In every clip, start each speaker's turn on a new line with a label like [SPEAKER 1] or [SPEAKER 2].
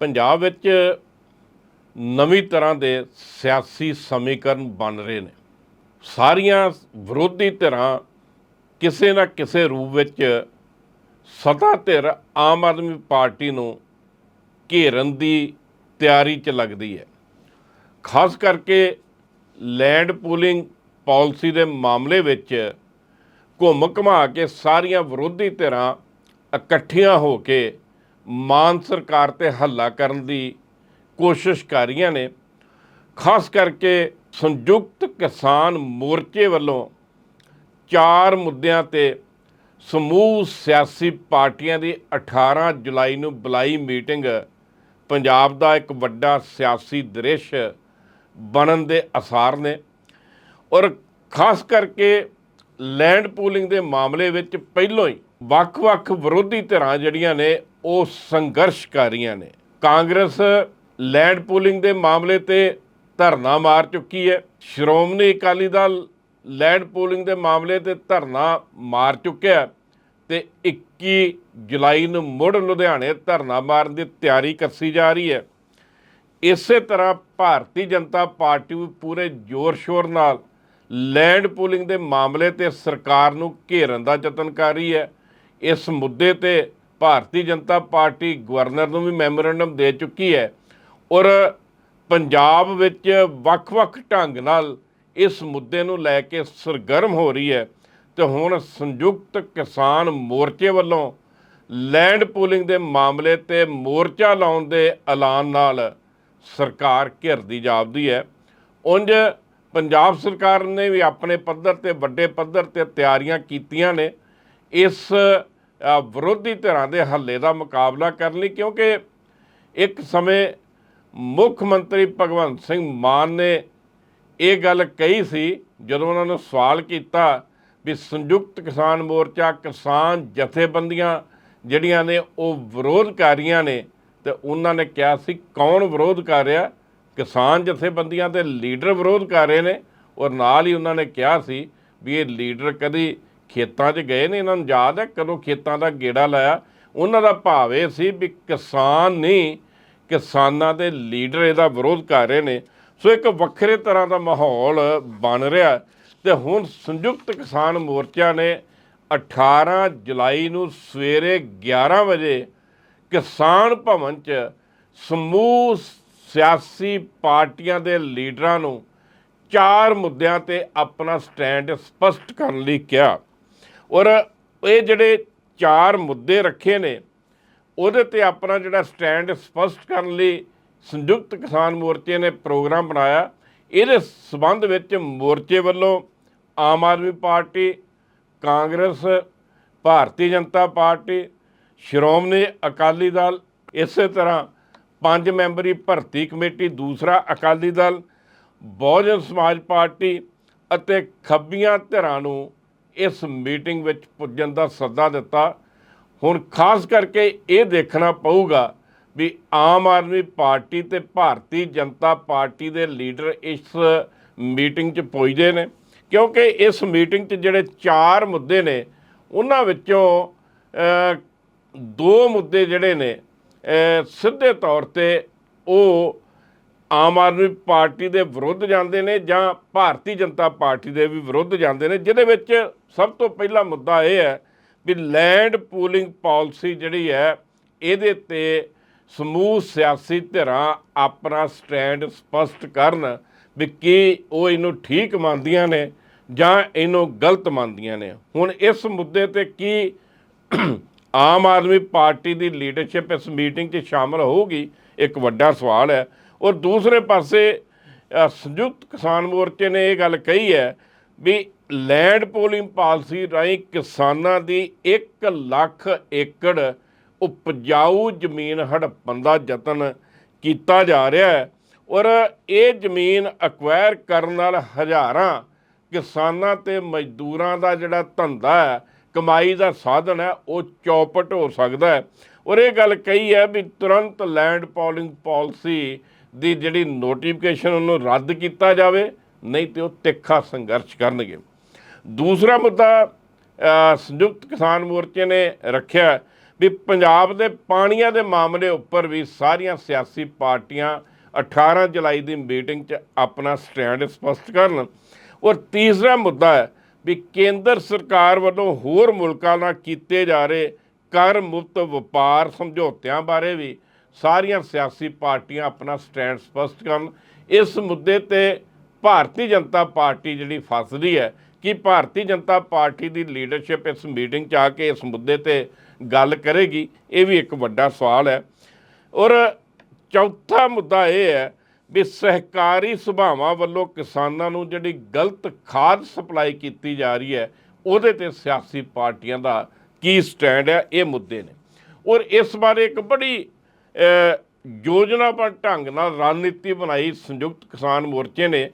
[SPEAKER 1] ਪੰਜਾਬ ਵਿੱਚ ਨਵੀਂ ਤਰ੍ਹਾਂ ਦੇ ਸਿਆਸੀ ਸਮੀਕਰਨ ਬਣ ਰਹੇ ਨੇ। ਸਾਰੀਆਂ ਵਿਰੋਧੀ ਧਿਰਾਂ ਕਿਸੇ ਨਾ ਕਿਸੇ ਰੂਪ ਵਿੱਚ ਸੱਤਾ ਧਿਰ ਆਮ ਆਦਮੀ ਪਾਰਟੀ ਨੂੰ ਘੇਰਨ ਦੀ ਤਿਆਰੀ 'ਚ ਲੱਗਦੀ ਹੈ। ਖਾਸ ਕਰਕੇ ਲੈਂਡ ਪੂਲਿੰਗ ਪਾਲਿਸੀ ਦੇ ਮਾਮਲੇ ਵਿੱਚ ਘੁੰਮ ਘਮਾ ਕੇ ਸਾਰੀਆਂ ਵਿਰੋਧੀ ਧਿਰਾਂ ਇਕੱਠੀਆਂ ਹੋ ਕੇ ਮਾਨ ਸਰਕਾਰ ਤੇ ਹੱਲਾ ਕਰਨ ਦੀ ਕੋਸ਼ਿਸ਼ ਕਰ ਰਹੀਆਂ ਨੇ। ਖਾਸ ਕਰਕੇ ਸੰਯੁਕਤ ਕਿਸਾਨ ਮੋਰਚੇ ਵੱਲੋਂ ਚਾਰ ਮੁੱਦਿਆਂ ਤੇ ਸਮੂਹ ਸਿਆਸੀ ਪਾਰਟੀਆਂ ਦੀ 18 ਜੁਲਾਈ ਨੂੰ ਬੁਲਾਈ ਮੀਟਿੰਗ ਪੰਜਾਬ ਦਾ ਇੱਕ ਵੱਡਾ ਸਿਆਸੀ ਦ੍ਰਿਸ਼ ਬਣਨ ਦੇ ਅਸਾਰ ਨੇ। ਔਰ ਖਾਸ ਕਰਕੇ ਲੈਂਡ ਪੂਲਿੰਗ ਦੇ ਮਾਮਲੇ ਵਿੱਚ ਪਹਿਲਾਂ ਹੀ ਵੱਖ-ਵੱਖ ਵਿਰੋਧੀ ਧਿਰਾਂ ਜਿਹੜੀਆਂ ਨੇ ਉਹ ਸੰਘਰਸ਼ ਕਰ ਰਹੀਆਂ ਨੇ। ਕਾਂਗਰਸ ਲੈਂਡ ਪੂਲਿੰਗ ਦੇ ਮਾਮਲੇ ਤੇ ਧਰਨਾ ਮਾਰ ਚੁੱਕੀ ਹੈ। ਸ਼੍ਰੋਮਣੀ ਅਕਾਲੀ ਦਲ ਲੈਂਡ ਪੂਲਿੰਗ ਦੇ ਮਾਮਲੇ ਤੇ ਧਰਨਾ ਮਾਰ ਚੁੱਕਿਆ ਹੈ ਤੇ 21 ਜੁਲਾਈ ਨੂੰ ਮੁੜ ਲੁਧਿਆਣੇ ਧਰਨਾ ਮਾਰਨ ਦੀ ਤਿਆਰੀ ਕੱਸੀ ਜਾ ਰਹੀ ਹੈ। ਇਸੇ ਤਰ੍ਹਾਂ ਭਾਰਤੀ ਜਨਤਾ ਪਾਰਟੀ ਵੀ ਪੂਰੇ ਜ਼ੋਰ-ਸ਼ੋਰ ਨਾਲ ਲੈਂਡ ਪੂਲਿੰਗ ਦੇ ਮਾਮਲੇ ਤੇ ਸਰਕਾਰ ਨੂੰ ਘੇਰਨ ਦਾ ਯਤਨ ਕਰ ਰਹੀ ਹੈ। ਇਸ ਮੁੱਦੇ ਤੇ ਭਾਰਤੀ ਜਨਤਾ ਪਾਰਟੀ ਗਵਰਨਰ ਨੂੰ ਵੀ ਮੈਮੋਰੈਂਡਮ ਦੇ ਚੁੱਕੀ ਹੈ ਔਰ ਪੰਜਾਬ ਵਿੱਚ ਵੱਖ-ਵੱਖ ਢੰਗ ਨਾਲ ਇਸ ਮੁੱਦੇ ਨੂੰ ਲੈ ਕੇ ਸਰਗਰਮ ਹੋ ਰਹੀ ਹੈ ਤੇ ਹੁਣ ਸੰਯੁਕਤ ਕਿਸਾਨ ਮੋਰਚੇ ਵੱਲੋਂ ਲੈਂਡ ਪੂਲਿੰਗ ਦੇ ਮਾਮਲੇ ਤੇ ਮੋਰਚਾ ਲਾਉਣ ਦੇ ਐਲਾਨ ਨਾਲ ਸਰਕਾਰ ਘਿਰਦੀ ਜਾਪਦੀ ਹੈ। ਉਂਝ ਪੰਜਾਬ ਸਰਕਾਰ ਨੇ ਵੀ ਆਪਣੇ ਪੱਧਰ ਤੇ ਵੱਡੇ ਪੱਧਰ ਤੇ ਤਿਆਰੀਆਂ ਕੀਤੀਆਂ ਨੇ। ਇਸ ਵਿਰੋਧੀ ਧਿਰਾਂ ਦੇ ਹੱਲੇ ਦਾ ਮੁਕਾਬਲਾ ਕਰਨ ਲਈ, ਕਿਉਂਕਿ ਇੱਕ ਸਮੇਂ ਮੁੱਖ ਮੰਤਰੀ ਭਗਵੰਤ ਸਿੰਘ ਮਾਨ ਨੇ ਇਹ ਗੱਲ ਕਹੀ ਸੀ, ਜਦੋਂ ਉਹਨਾਂ ਨੂੰ ਸਵਾਲ ਕੀਤਾ ਵੀ ਸੰਯੁਕਤ ਕਿਸਾਨ ਮੋਰਚਾ ਕਿਸਾਨ ਜਥੇਬੰਦੀਆਂ ਜਿਹੜੀਆਂ ਨੇ ਉਹ ਵਿਰੋਧ ਕਰ ਰਹੀਆਂ ਨੇ, ਤੇ ਉਹਨਾਂ ਨੇ ਕਿਹਾ ਸੀ ਕੌਣ ਵਿਰੋਧ ਕਰ ਰਿਹਾ? ਕਿਸਾਨ ਜਥੇਬੰਦੀਆਂ ਦੇ ਲੀਡਰ ਵਿਰੋਧ ਕਰ ਰਹੇ ਨੇ। ਔਰ ਨਾਲ ਹੀ ਉਹਨਾਂ ਨੇ ਕਿਹਾ ਸੀ ਵੀ ਇਹ ਲੀਡਰ ਕਦੀ ਖੇਤਾਂ 'ਚ ਗਏ ਨੇ, ਇਹਨਾਂ ਨੂੰ ਯਾਦ ਹੈ ਕਦੋਂ ਖੇਤਾਂ ਦਾ ਗੇੜਾ ਲਾਇਆ? ਉਹਨਾਂ ਦਾ ਭਾਵ ਇਹ ਸੀ ਵੀ ਕਿਸਾਨ ਨਹੀਂ, ਕਿਸਾਨਾਂ ਦੇ ਲੀਡਰ ਇਹਦਾ ਵਿਰੋਧ ਕਰ ਰਹੇ ਨੇ। ਸੋ ਇੱਕ ਵੱਖਰੇ ਤਰ੍ਹਾਂ ਦਾ ਮਾਹੌਲ ਬਣ ਰਿਹਾ ਹੈ ਤੇ ਹੁਣ ਸੰਯੁਕਤ ਕਿਸਾਨ ਮੋਰਚਾ ਨੇ 18 ਜੁਲਾਈ ਨੂੰ ਸਵੇਰੇ 11 ਵਜੇ ਕਿਸਾਨ ਭਵਨ 'ਚ ਸਮੂਹ ਸਿਆਸੀ ਪਾਰਟੀਆਂ ਦੇ ਲੀਡਰਾਂ ਨੂੰ ਚਾਰ ਮੁੱਦਿਆਂ ਤੇ ਆਪਣਾ ਸਟੈਂਡ ਸਪਸ਼ਟ ਕਰਨ ਲਈ ਕਿਹਾ। ਔਰ ਇਹ ਜਿਹੜੇ ਚਾਰ ਮੁੱਦੇ ਰੱਖੇ ਨੇ, ਉਹਦੇ ਤੇ ਆਪਣਾ ਜਿਹੜਾ ਸਟੈਂਡ ਸਪਸ਼ਟ ਕਰਨ ਲਈ ਸੰਯੁਕਤ ਕਿਸਾਨ ਮੋਰਚੇ ਨੇ ਪ੍ਰੋਗਰਾਮ ਬਣਾਇਆ। ਇਹਦੇ ਸਬੰਧ ਵਿੱਚ ਮੋਰਚੇ ਵੱਲੋਂ ਆਮ ਆਦਮੀ ਪਾਰਟੀ, ਕਾਂਗਰਸ, ਭਾਰਤੀ ਜਨਤਾ ਪਾਰਟੀ, ਸ਼੍ਰੋਮਣੀ ਅਕਾਲੀ ਦਲ, ਇਸੇ ਤਰ੍ਹਾਂ ਪੰਜ ਮੈਂਬਰੀ ਭਰਤੀ ਕਮੇਟੀ, ਦੂਸਰਾ ਅਕਾਲੀ ਦਲ, ਬਹੁਜਨ ਸਮਾਜ ਪਾਰਟੀ ਅਤੇ ਖੱਬੀਆਂ ਧਿਰਾਂ ਨੂੰ ਇਸ ਮੀਟਿੰਗ ਵਿੱਚ ਪੁੱਜਣ ਦਾ ਸੱਦਾ ਦਿੱਤਾ। ਹੁਣ ਖਾਸ ਕਰਕੇ ਇਹ ਦੇਖਣਾ ਪਊਗਾ ਵੀ ਆਮ ਆਦਮੀ ਪਾਰਟੀ ਤੇ ਭਾਰਤੀ ਜਨਤਾ ਪਾਰਟੀ ਦੇ ਲੀਡਰ ਇਸ ਮੀਟਿੰਗ 'ਚ ਪੁੱਜਦੇ ਨੇ। ਕਿਉਂਕਿ ਇਸ ਮੀਟਿੰਗ 'ਚ ਜਿਹੜੇ ਚਾਰ ਮੁੱਦੇ ਨੇ, ਉਹਨਾਂ ਵਿੱਚੋਂ ਦੋ ਮੁੱਦੇ ਜਿਹੜੇ ਨੇ ਸਿੱਧੇ ਤੌਰ ਤੇ ਉਹ ਆਮ ਆਦਮੀ ਪਾਰਟੀ ਦੇ ਵਿਰੁੱਧ ਜਾਂਦੇ ਨੇ ਜਾਂ ਭਾਰਤੀ ਜਨਤਾ ਪਾਰਟੀ ਦੇ ਵੀ ਵਿਰੁੱਧ ਜਾਂਦੇ ਨੇ, ਜਿਹਦੇ ਵਿੱਚ ਸਭ ਤੋਂ ਪਹਿਲਾ ਮੁੱਦਾ ਇਹ ਹੈ ਵੀ ਲੈਂਡ ਪੂਲਿੰਗ ਪਾਲਿਸੀ ਜਿਹੜੀ ਹੈ, ਇਹਦੇ ਤੇ ਸਮੂਹ ਸਿਆਸੀ ਧਿਰਾਂ ਆਪਣਾ ਸਟੈਂਡ ਸਪਸ਼ਟ ਕਰਨ ਵੀ ਕੀ ਉਹ ਇਹਨੂੰ ਠੀਕ ਮੰਨਦੀਆਂ ਨੇ ਜਾਂ ਇਹਨੂੰ ਗਲਤ ਮੰਨਦੀਆਂ ਨੇ। ਹੁਣ ਇਸ ਮੁੱਦੇ ਤੇ ਕੀ ਆਮ ਆਦਮੀ ਪਾਰਟੀ ਦੀ ਲੀਡਰਸ਼ਿਪ ਇਸ ਮੀਟਿੰਗ 'ਚ ਸ਼ਾਮਲ ਹੋਊਗੀ, ਇੱਕ ਵੱਡਾ ਸਵਾਲ ਹੈ। ਔਰ ਦੂਸਰੇ ਪਾਸੇ ਸੰਯੁਕਤ ਕਿਸਾਨ ਮੋਰਚੇ ਨੇ ਇਹ ਗੱਲ ਕਹੀ ਹੈ ਵੀ ਲੈਂਡ ਪੋਲਿੰਗ ਪਾਲਿਸੀ ਰਾਹੀਂ ਕਿਸਾਨਾਂ ਦੀ 1 ਲੱਖ ਏਕੜ ਉਪਜਾਊ ਜ਼ਮੀਨ ਹੜੱਪਣ ਦਾ ਯਤਨ ਕੀਤਾ ਜਾ ਰਿਹਾ ਹੈ ਔਰ ਇਹ ਜ਼ਮੀਨ ਅਕਵਾਇਰ ਕਰਨ ਨਾਲ ਹਜ਼ਾਰਾਂ ਕਿਸਾਨਾਂ ਤੇ ਮਜ਼ਦੂਰਾਂ ਦਾ ਜਿਹੜਾ ਧੰਦਾ ਹੈ, ਕਮਾਈ ਦਾ ਸਾਧਨ ਹੈ, ਉਹ ਚੌਪਟ ਹੋ ਸਕਦਾ ਹੈ। ਔਰ ਇਹ ਗੱਲ ਕਹੀ ਹੈ ਵੀ ਤੁਰੰਤ ਲੈਂਡ ਪੋਲਿੰਗ ਪਾਲਿਸੀ ਦੀ ਜਿਹੜੀ ਨੋਟੀਫਿਕੇਸ਼ਨ ਉਹਨੂੰ ਰੱਦ ਕੀਤਾ ਜਾਵੇ, ਨਹੀਂ ਤੇ ਉਹ ਤਿੱਖਾ ਸੰਘਰਸ਼ ਕਰਨਗੇ। ਦੂਸਰਾ ਮੁੱਦਾ ਸੰਯੁਕਤ ਕਿਸਾਨ ਮੋਰਚੇ ਨੇ ਰੱਖਿਆ ਵੀ ਪੰਜਾਬ ਦੇ ਪਾਣੀਆਂ ਦੇ ਮਾਮਲੇ ਉੱਪਰ ਵੀ ਸਾਰੀਆਂ ਸਿਆਸੀ ਪਾਰਟੀਆਂ 18 ਜੁਲਾਈ ਦੀ ਮੀਟਿੰਗ 'ਚ ਆਪਣਾ ਸਟੈਂਡ ਸਪਸ਼ਟ ਕਰਨ। ਔਰ ਤੀਸਰਾ ਮੁੱਦਾ ਹੈ ਵੀ ਕੇਂਦਰ ਸਰਕਾਰ ਵੱਲੋਂ ਹੋਰ ਮੁਲਕਾਂ ਨਾਲ ਕੀਤੇ ਜਾ ਰਹੇ ਕਰ ਮੁਕਤ ਵਪਾਰ ਸਮਝੌਤਿਆਂ ਬਾਰੇ ਵੀ ਸਾਰੀਆਂ ਸਿਆਸੀ ਪਾਰਟੀਆਂ ਆਪਣਾ ਸਟੈਂਡ ਸਪਸ਼ਟ ਕਰਨ। ਇਸ ਮੁੱਦੇ ਤੇ ਭਾਰਤੀ ਜਨਤਾ ਪਾਰਟੀ ਜਿਹੜੀ ਫਸਦੀ ਹੈ, ਕਿ ਭਾਰਤੀ ਜਨਤਾ ਪਾਰਟੀ ਦੀ ਲੀਡਰਸ਼ਿਪ ਇਸ ਮੀਟਿੰਗ 'ਚ ਆ ਕੇ ਇਸ ਮੁੱਦੇ ਤੇ ਗੱਲ ਕਰੇਗੀ, ਇਹ ਵੀ ਇੱਕ ਵੱਡਾ ਸਵਾਲ ਹੈ। ਔਰ ਚੌਥਾ ਮੁੱਦਾ ਇਹ ਹੈ ਵੀ ਸਹਿਕਾਰੀ ਸੁਭਾਵਾਂ ਵੱਲੋਂ ਕਿਸਾਨਾਂ ਨੂੰ ਜਿਹੜੀ ਗਲਤ ਖਾਦ ਸਪਲਾਈ ਕੀਤੀ ਜਾ ਰਹੀ ਹੈ, ਉਹਦੇ ਤੇ ਸਿਆਸੀ ਪਾਰਟੀਆਂ ਦਾ ਕੀ ਸਟੈਂਡ ਹੈ, ਇਹ ਮੁੱਦੇ ਨੇ। ਔਰ ਇਸ ਬਾਰੇ ਇੱਕ ਬੜੀ ਯੋਜਨਾਬੱਧ ਢੰਗ ਨਾਲ ਰਣਨੀਤੀ ਬਣਾਈ ਸੰਯੁਕਤ ਕਿਸਾਨ ਮੋਰਚੇ ਨੇ।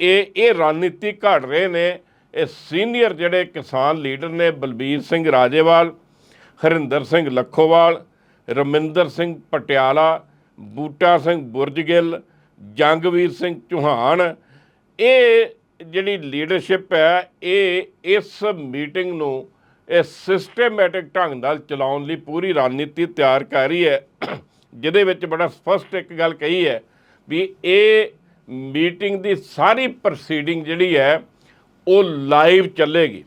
[SPEAKER 1] ਇਹ ਇਹ ਰਣਨੀਤੀ ਘੜ ਰਹੇ ਨੇ। ਇਹ ਸੀਨੀਅਰ ਜਿਹੜੇ ਕਿਸਾਨ ਲੀਡਰ ਨੇ ਬਲਬੀਰ ਸਿੰਘ ਰਾਜੇਵਾਲ, ਹਰਿੰਦਰ ਸਿੰਘ ਲੱਖੋਵਾਲ, ਰਮਿੰਦਰ ਸਿੰਘ ਪਟਿਆਲਾ, ਬੂਟਾ ਸਿੰਘ ਬੁਰਜਗਿੱਲ, ਜੰਗਵੀਰ ਸਿੰਘ ਚੌਹਾਨ ਇਹ ਜਿਹੜੀ ਲੀਡਰਸ਼ਿਪ ਹੈ, ਇਹ ਇਸ ਮੀਟਿੰਗ ਨੂੰ ਇਹ ਸਿਸਟਮੈਟਿਕ ਢੰਗ ਨਾਲ ਚਲਾਉਣ ਲਈ ਪੂਰੀ ਰਣਨੀਤੀ ਤਿਆਰ ਕਰ ਰਹੀ ਹੈ। ਜਿਹਦੇ ਵਿੱਚ ਬੜਾ ਸਪਸ਼ਟ ਇੱਕ ਗੱਲ ਕਹੀ ਹੈ ਵੀ ਇਹ ਮੀਟਿੰਗ ਦੀ ਸਾਰੀ ਪ੍ਰੋਸੀਡਿੰਗ ਜਿਹੜੀ ਹੈ, ਉਹ ਲਾਈਵ ਚੱਲੇਗੀ।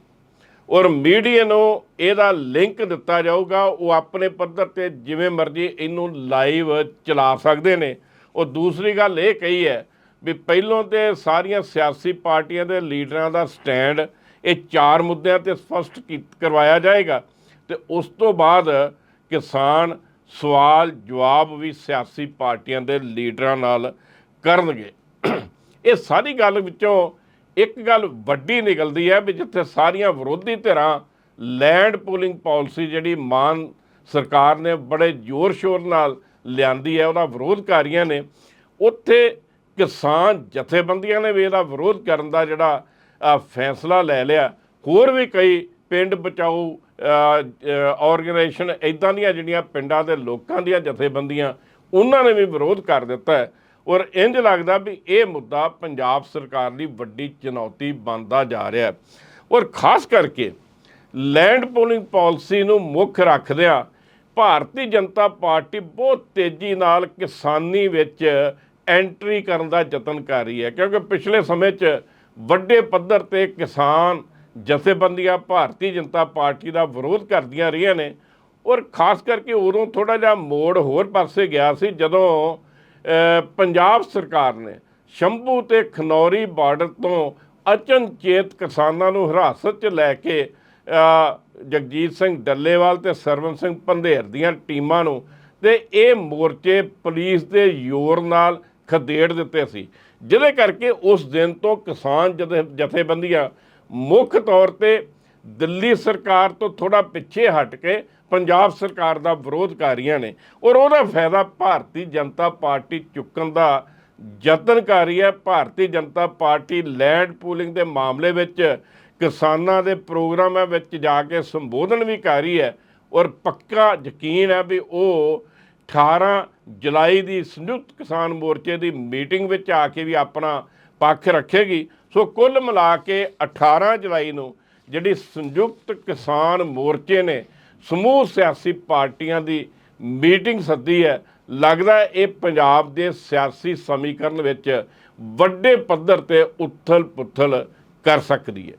[SPEAKER 1] ਔਰ ਮੀਡੀਆ ਨੂੰ ਇਹਦਾ ਲਿੰਕ ਦਿੱਤਾ ਜਾਊਗਾ। ਉਹ ਆਪਣੇ ਪੱਧਰ ਤੇ ਜਿਵੇਂ ਮਰਜ਼ੀ ਇਹਨੂੰ ਲਾਈਵ ਚਲਾ ਸਕਦੇ ਨੇ। ਉਹ ਦੂਸਰੀ ਗੱਲ ਇਹ ਕਹੀ ਹੈ ਵੀ ਪਹਿਲੋਂ ਤੇ ਸਾਰੀਆਂ ਸਿਆਸੀ ਪਾਰਟੀਆਂ ਦੇ ਲੀਡਰਾਂ ਦਾ ਸਟੈਂਡ ਇਹ ਚਾਰ ਮੁੱਦਿਆਂ ਤੇ ਸਪਸ਼ਟ ਕੀ- ਕਰਵਾਇਆ ਜਾਏਗਾ। ਤੇ ਉਸ ਤੋਂ ਬਾਅਦ ਕਿਸਾਨ ਸਵਾਲ ਜਵਾਬ ਵੀ ਸਿਆਸੀ ਪਾਰਟੀਆਂ ਦੇ ਲੀਡਰਾਂ ਨਾਲ ਕਰਨਗੇ। ਇਹ ਸਾਰੀ ਗੱਲ ਵਿੱਚੋਂ ਇੱਕ ਗੱਲ ਵੱਡੀ ਨਿਕਲਦੀ ਹੈ ਵੀ ਜਿੱਥੇ ਸਾਰੀਆਂ ਵਿਰੋਧੀ ਧਿਰਾਂ ਲੈਂਡ ਪੂਲਿੰਗ ਪਾਲਿਸੀ ਜਿਹੜੀ ਮਾਨ ਸਰਕਾਰ ਨੇ ਬੜੇ ਜ਼ੋਰ ਸ਼ੋਰ ਨਾਲ ਲਿਆਂਦੀ ਹੈ, ਉਹਦਾ ਵਿਰੋਧ ਵਿਰੋਧਕਾਰੀਆਂ ਨੇ, ਉੱਥੇ ਕਿਸਾਨ ਜਥੇਬੰਦੀਆਂ ਨੇ ਵੀ ਇਹਦਾ ਵਿਰੋਧ ਕਰਨ ਦਾ ਜਿਹੜਾ ਫੈਸਲਾ ਲੈ ਲਿਆ। ਹੋਰ ਵੀ ਕਈ ਪਿੰਡ ਬਚਾਓ ਆਰਗੇਨਾਈਜੇਸ਼ਨ ਇਦਾਂ ਦੀਆਂ ਜਿਹੜੀਆਂ ਪਿੰਡਾਂ ਦੇ ਲੋਕਾਂ ਦੀਆਂ ਜਥੇਬੰਦੀਆਂ, ਉਹਨਾਂ ਨੇ ਵੀ ਵਿਰੋਧ ਕਰ ਦਿੱਤਾ ਔਰ ਇੰਜ ਲੱਗਦਾ ਵੀ ਇਹ ਮੁੱਦਾ ਪੰਜਾਬ ਸਰਕਾਰ ਲਈ ਵੱਡੀ ਚੁਣੌਤੀ ਬਣਦਾ ਜਾ ਰਿਹਾ ਔਰ ਖਾਸ ਕਰਕੇ ਲੈਂਡ ਪੋਲਿੰਗ ਪਾਲਿਸੀ ਨੂੰ ਮੁੱਖ ਰੱਖਦਿਆਂ ਭਾਰਤੀ ਜਨਤਾ ਪਾਰਟੀ ਬਹੁਤ ਤੇਜ਼ੀ ਨਾਲ ਕਿਸਾਨੀ ਵਿੱਚ ਐਂਟਰੀ ਕਰਨ ਦਾ ਯਤਨ ਕਰ ਰਹੀ ਹੈ। ਕਿਉਂਕਿ ਪਿਛਲੇ ਸਮੇਂ 'ਚ ਵੱਡੇ ਪੱਧਰ ਤੇ ਕਿਸਾਨ ਜਥੇਬੰਦੀਆਂ ਭਾਰਤੀ ਜਨਤਾ ਪਾਰਟੀ ਦਾ ਵਿਰੋਧ ਕਰਦੀਆਂ ਰਹੀਆਂ ਨੇ ਔਰ ਖਾਸ ਕਰਕੇ ਉਦੋਂ ਥੋੜਾ ਜਿਹਾ ਮੋੜ ਹੋਰ ਪਾਸੇ ਗਿਆ ਸੀ ਜਦੋਂ ਪੰਜਾਬ ਸਰਕਾਰ ਨੇ ਸ਼ੰਭੂ ਤੇ ਖਨੌਰੀ ਬਾਰਡਰ ਤੋਂ ਅਚਨਚੇਤ ਕਿਸਾਨਾਂ ਨੂੰ ਹਿਰਾਸਤ 'ਚ ਲੈ ਕੇ ਜਗਜੀਤ ਸਿੰਘ ਡੱਲੇਵਾਲ ਤੇ ਸਰਵਨ ਸਿੰਘ ਪੰਧੇਰ ਦੀਆਂ ਟੀਮਾਂ ਨੂੰ ਤੇ ਇਹ ਮੋਰਚੇ ਪੁਲਿਸ ਦੇ ਜ਼ੋਰ ਨਾਲ ਖਦੇੜ ਦਿੱਤੇ ਸੀ। ਜਿਹਦੇ ਕਰਕੇ ਉਸ ਦਿਨ ਤੋਂ ਕਿਸਾਨ ਜਥੇ- ਜਥੇਬੰਦੀਆਂ ਮੁੱਖ ਤੌਰ ਤੇ ਦਿੱਲੀ ਸਰਕਾਰ ਤੋਂ ਥੋੜਾ ਪਿੱਛੇ ਹਟ ਕੇ ਪੰਜਾਬ ਸਰਕਾਰ ਦਾ ਵਿਰੋਧ ਕਰ ਰਹੀਆਂ ਨੇ ਔਰ ਉਹਦਾ ਫਾਇਦਾ ਭਾਰਤੀ ਜਨਤਾ ਪਾਰਟੀ ਚੁੱਕਣ ਦਾ ਯਤਨ ਕਰ ਰਹੀ ਹੈ। Bharatiya Janata Party land pooling ਦੇ ਮਾਮਲੇ ਵਿੱਚ ਕਿਸਾਨਾਂ ਦੇ ਪ੍ਰੋਗਰਾਮਾਂ ਵਿੱਚ ਜਾ ਕੇ ਸੰਬੋਧਨ ਵੀ ਕਰ ਰਹੀ ਹੈ ਔਰ ਪੱਕਾ ਯਕੀਨ ਹੈ ਵੀ ਉਹ 18 ਜੁਲਾਈ ਦੀ ਸੰਯੁਕਤ ਕਿਸਾਨ ਮੋਰਚੇ ਦੀ ਮੀਟਿੰਗ ਵਿੱਚ ਆ ਕੇ ਵੀ ਆਪਣਾ ਪੱਖ ਰੱਖੇਗੀ। ਸੋ ਕੁੱਲ ਮਿਲਾ ਕੇ 18 ਜੁਲਾਈ ਨੂੰ ਜਿਹੜੀ ਸੰਯੁਕਤ ਕਿਸਾਨ ਮੋਰਚੇ ਨੇ ਸਮੂਹ ਸਿਆਸੀ ਪਾਰਟੀਆਂ ਦੀ ਮੀਟਿੰਗ ਸੱਦੀ ਹੈ, ਲੱਗਦਾ ਇਹ ਪੰਜਾਬ ਦੇ ਸਿਆਸੀ ਸਮੀਕਰਨ ਵਿੱਚ ਵੱਡੇ ਪੱਧਰ ਤੇ ਉਥਲ ਪੁਥਲ ਕਰ ਸਕਦੀ ਹੈ।